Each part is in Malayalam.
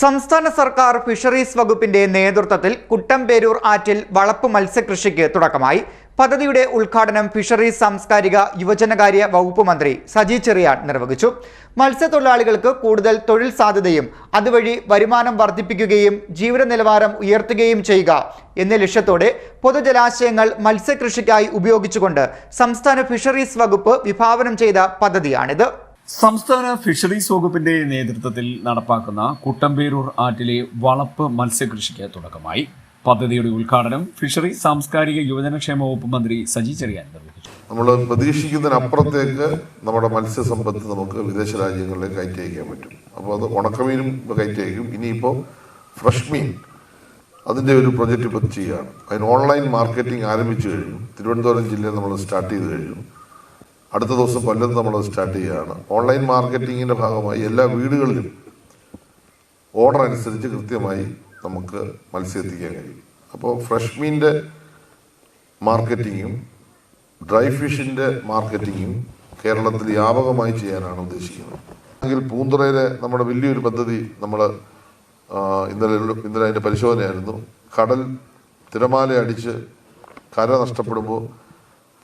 സംസ്ഥാന സർക്കാർ ഫിഷറീസ് വകുപ്പിന്റെ നേതൃത്വത്തിൽ കുട്ടമ്പേരൂർ ആറ്റിൽ വളപ്പ് മത്സ്യകൃഷിക്ക് തുടക്കമായി. പദ്ധതിയുടെ ഉദ്ഘാടനം ഫിഷറീസ് സാംസ്കാരിക യുവജനകാര്യ വകുപ്പ് മന്ത്രി സജി ചെറിയാൻ നിർവഹിച്ചു. മത്സ്യത്തൊഴിലാളികൾക്ക് കൂടുതൽ തൊഴിൽ സാധ്യതയും അതുവഴി വരുമാനം വർദ്ധിപ്പിക്കുകയും ജീവിത നിലവാരം ഉയർത്തുകയും ചെയ്യുക എന്ന ലക്ഷ്യത്തോടെ പൊതുജലാശയങ്ങൾ മത്സ്യകൃഷിക്കായി ഉപയോഗിച്ചുകൊണ്ട് സംസ്ഥാന ഫിഷറീസ് വകുപ്പ് വിഭാവനം ചെയ്ത പദ്ധതിയാണിത്. സംസ്ഥാന ഫിഷറീസ് വകുപ്പിന്റെ നേതൃത്വത്തിൽ നടപ്പാക്കുന്ന കുട്ടമ്പേരൂർ ആറ്റിലെ വളപ്പ് മത്സ്യകൃഷിക്ക് തുടക്കമായി. പദ്ധതിയുടെ ഉദ്ഘാടനം ഫിഷറി സാംസ്കാരിക യുവജനക്ഷേമ വകുപ്പ് മന്ത്രി സജി ചെറിയാൻ നിർവഹിച്ചു. നമ്മൾ പ്രതീക്ഷിക്കുന്നതിനപ്പുറത്തേക്ക് നമ്മുടെ മത്സ്യസമ്പത്ത് നമുക്ക് വിദേശ രാജ്യങ്ങളിലേക്ക് കയറ്റി അയക്കാൻ പറ്റും. അപ്പോൾ അത് ഉണക്കമീനും കയറ്റി അയക്കും ഇനിയിപ്പോൾ ഫ്രഷ് മീൻ അതിന്റെ ഒരു പ്രൊജക്റ്റ് ഇപ്പോൾ ചെയ്യുകയാണ് അതിന് ഓൺലൈൻ മാർക്കറ്റിംഗ് ആരംഭിച്ചു കഴിഞ്ഞു. തിരുവനന്തപുരം ജില്ലയിൽ നമ്മൾ സ്റ്റാർട്ട് ചെയ്ത് കഴിഞ്ഞു. അടുത്ത ദിവസം കൊല്ലം നമ്മൾ സ്റ്റാർട്ട് ചെയ്യുകയാണ്. ഓൺലൈൻ മാർക്കറ്റിങ്ങിന്റെ ഭാഗമായി എല്ലാ വീടുകളിലും ഓർഡർ അനുസരിച്ച് കൃത്യമായി നമുക്ക് മത്സ്യം എത്തിക്കാൻ കഴിയും. അപ്പോൾ ഫ്രഷ് മീനിന്റെ മാർക്കറ്റിങ്ങും ഡ്രൈ ഫിഷിന്റെ മാർക്കറ്റിങ്ങും കേരളത്തിൽ വ്യാപകമായി ചെയ്യാനാണ് ഉദ്ദേശിക്കുന്നത്. അല്ലെങ്കിൽ പൂന്തുറയിലെ നമ്മുടെ വലിയൊരു പദ്ധതി നമ്മൾ ഇന്നലെ ഇന്നലെ അതിന്റെ പരിശോധനയായിരുന്നു. കടൽ തിരമാല അടിച്ച് കര നഷ്ടപ്പെടുമ്പോൾ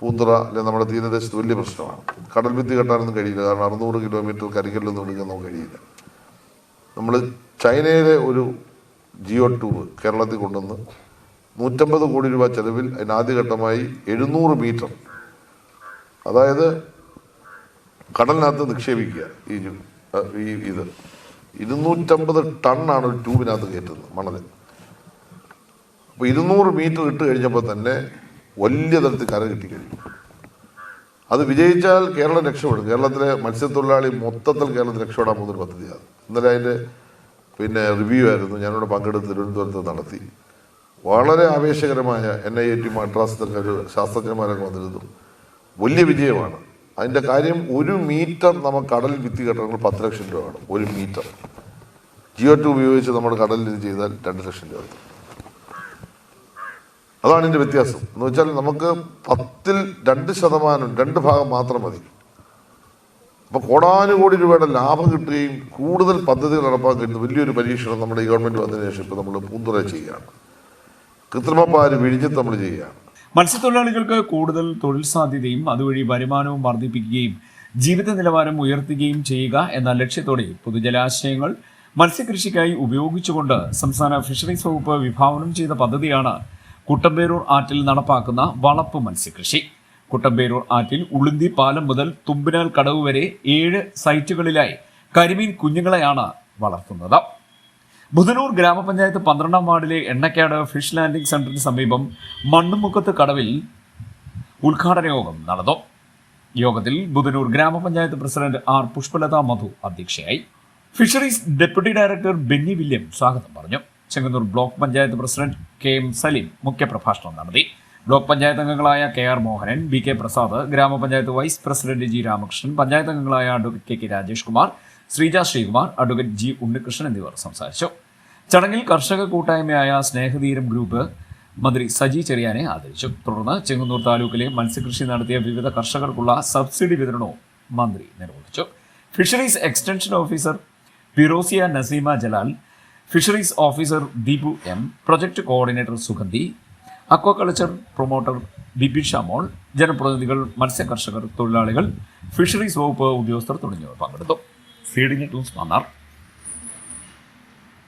പൂന്തുറ അല്ലെ നമ്മുടെ തീരദേശത്ത് വലിയ പ്രശ്നമാണ്. കടൽ ഭിത്തി കെട്ടാനൊന്നും കഴിയില്ല. കാരണം അറുന്നൂറ് കിലോമീറ്റർ കരിക്കല്ലൊന്നും എടുക്കാൻ നമുക്ക് കഴിയില്ല. നമ്മൾ ചൈനയിലെ ഒരു ജിയോ ട്യൂബ് കേരളത്തിൽ കൊണ്ടുവന്ന് നൂറ്റമ്പത് കോടി രൂപ ചെലവിൽ അതിന് ആദ്യഘട്ടമായി എഴുന്നൂറ് മീറ്റർ. അതായത് കടലിനകത്ത് നിക്ഷേപിക്കുക. ഈ ഈ ഇത്. ഇരുന്നൂറ്റമ്പത് ടണ്ണാണ് ഒരു ട്യൂബിനകത്ത് കയറ്റുന്നത് മണൽ അപ്പോൾ ഇരുന്നൂറ് മീറ്റർ ഇട്ട് കഴിഞ്ഞപ്പോൾ തന്നെ വലിയ തരത്തിൽ കര കിട്ടിക്കഴിഞ്ഞു അത് വിജയിച്ചാൽ കേരളം രക്ഷപ്പെടും. കേരളത്തിലെ മത്സ്യത്തൊഴിലാളി മൊത്തത്തിൽ കേരളത്തിൽ രക്ഷപ്പെടാൻ പോകുന്നൊരു പദ്ധതിയാണ്. ഇന്നലെ അതിന്റെ പിന്നെ റിവ്യൂ ആയിരുന്നു. ഞാനിവിടെ പങ്കെടുത്ത് തിരുവനന്തപുരത്ത് നടത്തി. വളരെ ആവേശകരമായ എൻ ഐ ഐ ടി മദ്രാസിലൊക്കെ ഒരു ശാസ്ത്രജ്ഞന്മാരൊക്കെ വന്നിരുന്നു. വലിയ വിജയമാണ്. അതിന്റെ കാര്യം ഒരു മീറ്റർ നമുക്ക് കടൽ വിത്തി കെട്ടണമെങ്കിൽ പത്ത് ലക്ഷം രൂപയാണ് ഒരു മീറ്റർ. ജിയോ ടു ഉപയോഗിച്ച് നമ്മുടെ കടലിൽ ചെയ്താൽ രണ്ട് ലക്ഷം രൂപ അതാണ് ഇതിന്റെ വ്യത്യാസം. എന്ന് വെച്ചാൽ നമുക്ക് പത്തിൽ രണ്ട് ശതമാനം രണ്ട് ഭാഗം മാത്രം മതി. അപ്പൊ കോടാനുകോടി രൂപയുടെ ലാഭം കിട്ടുകയും കൂടുതൽ പദ്ധതികൾ നടപ്പാക്കാൻ കഴിയുന്ന വലിയൊരു പരീക്ഷണം നമ്മുടെ ഈ ഗവൺമെന്റ് വന്നതിന് ശേഷം ഇപ്പൊ നമ്മൾ പൂന്തുറ ചെയ്യുകയാണ്. കൃത്രിമപ്പാര് വിഴിഞ്ഞത്ത് നമ്മൾ ചെയ്യുകയാണ്. മത്സ്യത്തൊഴിലാളികൾക്ക് കൂടുതൽ തൊഴിൽ സാധ്യതയും അതുവഴി വരുമാനവും വർദ്ധിപ്പിക്കുകയും ജീവിത നിലവാരം ഉയർത്തുകയും ചെയ്യുക എന്ന ലക്ഷ്യത്തോടെ പൊതുജലാശയങ്ങൾ മത്സ്യകൃഷിക്കായി ഉപയോഗിച്ചുകൊണ്ട് സംസ്ഥാന ഫിഷറീസ് വകുപ്പ് വിഭാവനം ചെയ്ത പദ്ധതിയാണ് കുട്ടമ്പേരൂർ ആറ്റിൽ നടപ്പാക്കുന്ന വളപ്പ് മത്സ്യകൃഷി. കുട്ടമ്പേരൂർ ആറ്റിൽ ഉളുന്തി പാലം മുതൽ തുമ്പിനാൽ കടവ് വരെ ഏഴ് സൈറ്റുകളിലായി കരിമീൻ കുഞ്ഞുങ്ങളെയാണ് വളർത്തുന്നത്. ബുധനൂർ ഗ്രാമപഞ്ചായത്ത് പന്ത്രണ്ടാം വാർഡിലെ എണ്ണക്കാട് ഫിഷ് ലാൻഡിംഗ് സെന്ററിന് സമീപം മണ്ണുമുക്കത്ത് കടവിൽ ഉദ്ഘാടന യോഗം നടന്നു. യോഗത്തിൽ ബുധനൂർ ഗ്രാമപഞ്ചായത്ത് പ്രസിഡന്റ് ആർ പുഷ്പലത മധു അധ്യക്ഷയായി. Fisheries deputy director Benny William സ്വാഗതം പറഞ്ഞു. Chengannur block panchayat president K M Saleem മുഖ്യപ്രഭാഷണം നടത്തി. ബ്ലോക്ക് പഞ്ചായത്ത് അംഗങ്ങളായ K R Mohanan B K Prasad ഗ്രാമപഞ്ചായത്ത് vice president G Ramakrishnan panchayat അംഗങ്ങളായ advocate K K Rajesh Kumar Sreeja Sreekumar advocate G Unnikrishnan എന്നിവർ സംസാരിച്ചു. ചടങ്ങിൽ കർഷക കൂട്ടായ്മയായ സ്നേഹധീരം ഗ്രൂപ്പ് മന്ത്രി സജി ചെറിയാനെ ആദരിച്ചു. തുടർന്ന് ചെങ്ങന്നൂർ താലൂക്കിലെ മത്സ്യകൃഷി നടത്തിയ വിവിധ കർഷകർക്കുള്ള സബ്സിഡി വിതരണവും മന്ത്രി നിർവഹിച്ചു. Fisheries extension officer Firosia Naseema Jalal fisheries officer Deepu M project coordinator Sugandhi aquaculture promoter Bipin Shamol ജനപ്രതിനിധികൾ മത്സ്യകർഷകർ തൊഴിലാളികൾ ഫിഷറീസ് വകുപ്പ് ഉദ്യോഗസ്ഥർ തുടങ്ങിയവർ പങ്കെടുത്തു. Feeding two's Mannar